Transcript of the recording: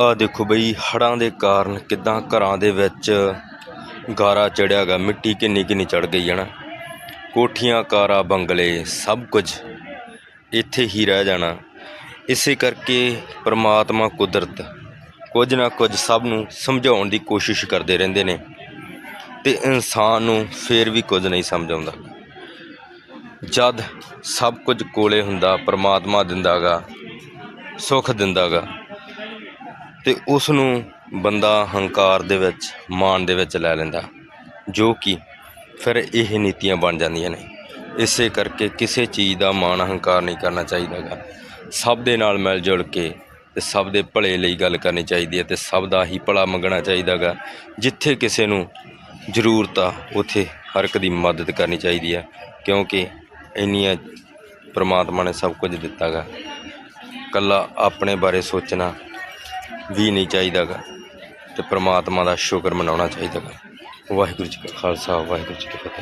ਆ ਦੇਖੋ ਬਈ, ਹੜ੍ਹਾਂ ਦੇ ਕਾਰਨ ਕਿਦਾਂ ਘਰਾਂ ਦੇ ਵਿੱਚ ਗਾਰਾ ਚੜਿਆ ਗਾ ਮਿੱਟੀ ਕਿੰਨੀ ਕਿੰਨੀ ਚੜ ਗਈ ਹੈ ਨਾ। ਕੋਠੀਆਂ, ਕਾਰਾਂ, ਬੰਗਲੇ, ਸਭ ਕੁਝ ਇੱਥੇ ਹੀ ਰਹਿ ਜਾਣਾ। ਇਸੇ ਕਰਕੇ ਪ੍ਰਮਾਤਮਾ ਕੁਦਰਤ ਕੁਝ ਨਾ ਕੁਝ ਸਭ ਨੂੰ ਸਮਝਾਉਣ ਦੀ ਕੋਸ਼ਿਸ਼ ਕਰਦੇ ਰਹਿੰਦੇ ਨੇ ਤੇ ਇਨਸਾਨ ਨੂੰ ਫੇਰ ਵੀ ਕੁਝ ਨਹੀਂ ਸਮਝ ਆਉਂਦਾ। ਜਦ ਸਭ ਕੁਝ ਕੋਲੇ ਹੁੰਦਾ, ਪ੍ਰਮਾਤਮਾ ਦਿੰਦਾਗਾ ਸੁੱਖ ਦਿੰਦਾਗਾ ਤੇ ਉਸ ਨੂੰ ਬੰਦਾ ਹੰਕਾਰ ਦੇ ਵਿੱਚ, ਮਾਣ ਦੇ ਵਿੱਚ ਲੈ ਲੈਂਦਾ, ਜੋ ਕਿ ਫਿਰ ਇਹ ਨੀਤੀਆਂ ਬਣ ਜਾਂਦੀਆਂ ਨੇ। ਇਸੇ ਕਰਕੇ ਕਿਸੇ ਚੀਜ਼ ਦਾ ਮਾਣ ਹੰਕਾਰ ਨਹੀਂ ਕਰਨਾ ਚਾਹੀਦਾ ਗਾ ਸਭ ਦੇ ਨਾਲ ਮਿਲ ਜੁਲ ਕੇ ਤੇ ਸਭ ਦੇ ਭਲੇ ਲਈ ਗੱਲ ਕਰਨੀ ਚਾਹੀਦੀ ਹੈ ਤੇ ਸਭ ਦਾ ਹੀ ਭਲਾ ਮੰਗਣਾ ਚਾਹੀਦਾ ਗਾ ਜਿੱਥੇ ਕਿਸੇ ਨੂੰ ਜ਼ਰੂਰਤ ਆ, ਉਥੇ ਹਰ ਇੱਕ ਦੀ ਮਦਦ ਕਰਨੀ ਚਾਹੀਦੀ ਹੈ, ਕਿਉਂਕਿ ਇੰਨੀਆਂ ਪ੍ਰਮਾਤਮਾ ਨੇ ਸਭ ਕੁਝ ਦਿੱਤਾਗਾ ਕੱਲਾ ਆਪਣੇ ਬਾਰੇ ਸੋਚਣਾ ਵੀ ਨਹੀਂ ਚਾਹੀਦਾਗਾ ਤੇ ਪ੍ਰਮਾਤਮਾ ਦਾ ਸ਼ੁਕਰ ਮਨਾਉਣਾ ਚਾਹੀਦਾਗਾ। ਵਾਹਿਗੁਰੂ ਜੀ ਕਾ ਖਾਲਸਾ, ਵਾਹਿਗੁਰੂ ਜੀ ਕੀ ਫਤਿਹ।